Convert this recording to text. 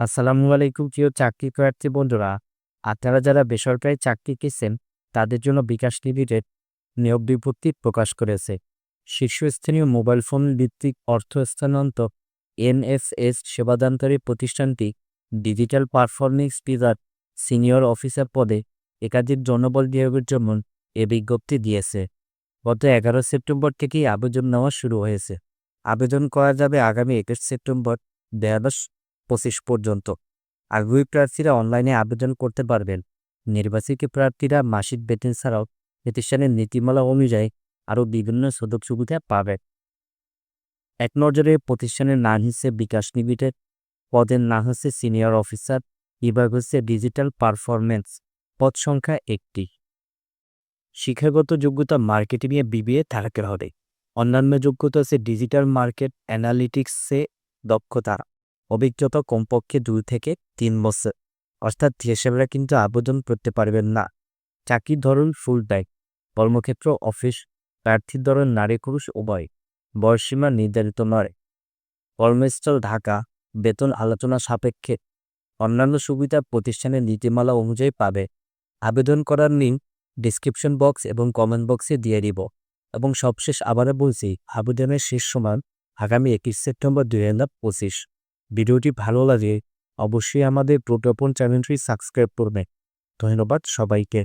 আসসালামু আলাইকুম প্রিয় চাকরি প্রার্থী বন্ধুরা। আপনারা যারা বেসরকারি চাকরি পেয়েছেন তাদের জন্য বিকাশ লিমিটেড নিয়োগ বিজ্ঞপ্তি প্রকাশ করেছে। শীর্ষস্থানীয় মোবাইল ফোন ভিত্তিক অর্থ স্থানান্তর এনএসএস সেবাদানকারী প্রতিষ্ঠানটি ডিজিটাল পারফরমেন্স পিজার সিনিয়র অফিসার পদে একাধিক জনবল নিয়োগের জন্য এ বিজ্ঞপ্তি দিয়েছে। গত এগারো সেপ্টেম্বর থেকেই আবেদন নেওয়া শুরু হয়েছে। আবেদন করা যাবে আগামী একুশ সেপ্টেম্বর দুই হাজার পঁচিশ পর্যন্ত। আগ্রহী প্রার্থীরা অনলাইনে আবেদন করতে পারবেন। নির্বাচিত প্রার্থীরা মাসিক বেতন ছাড়াও প্রতিষ্ঠানের নীতিমালা অনুযায়ী আরও বিভিন্ন সুযোগ সুবিধা পাবে। এক নজরে প্রতিষ্ঠানের নাম হচ্ছে বিকাশ লিমিটেড। পদের নাম হচ্ছে সিনিয়র অফিসার। বিভাগ হচ্ছে ডিজিটাল পারফরমেন্স পদ সংখ্যা একটি। শিক্ষাগত যোগ্যতা মার্কেটিংয়ে বিবিএ থাকতে হবে। অন্যান্য যোগ্যতা হচ্ছে ডিজিটাল মার্কেট অ্যানালিটিক্সে দক্ষতা। অভিজ্ঞতা কমপক্ষে দুই থেকে তিন বছর। অর্থাৎ হিসেবেরা কিন্তু আবেদন করতে পারবেন না। চাকরির ধরন ফুল টাইম কর্মক্ষেত্র অফিস প্রার্থীর ধরন নারী পুরুষ উভয়। বয়সসীমা নির্ধারিত নয়। কর্মস্থল ঢাকা। বেতন আলোচনা সাপেক্ষে। অন্যান্য সুবিধা প্রতিষ্ঠানের নীতিমালা অনুযায়ী পাবে। আবেদন করার লিঙ্ক ডিসক্রিপশন বক্স এবং কমেন্ট বক্সে দিয়ে দিব। এবং সবশেষ আবারও বলছি, আবেদনের শেষ সমান আগামী একুশ সেপ্টেম্বর দুই হাজার পঁচিশ। ভিডিওটি ভালো লাগে অবশ্যই আমাদের প্রোটোপন চ্যানেলটি সাবস্ক্রাইব করবে ধন্যবাদ সবাইকে।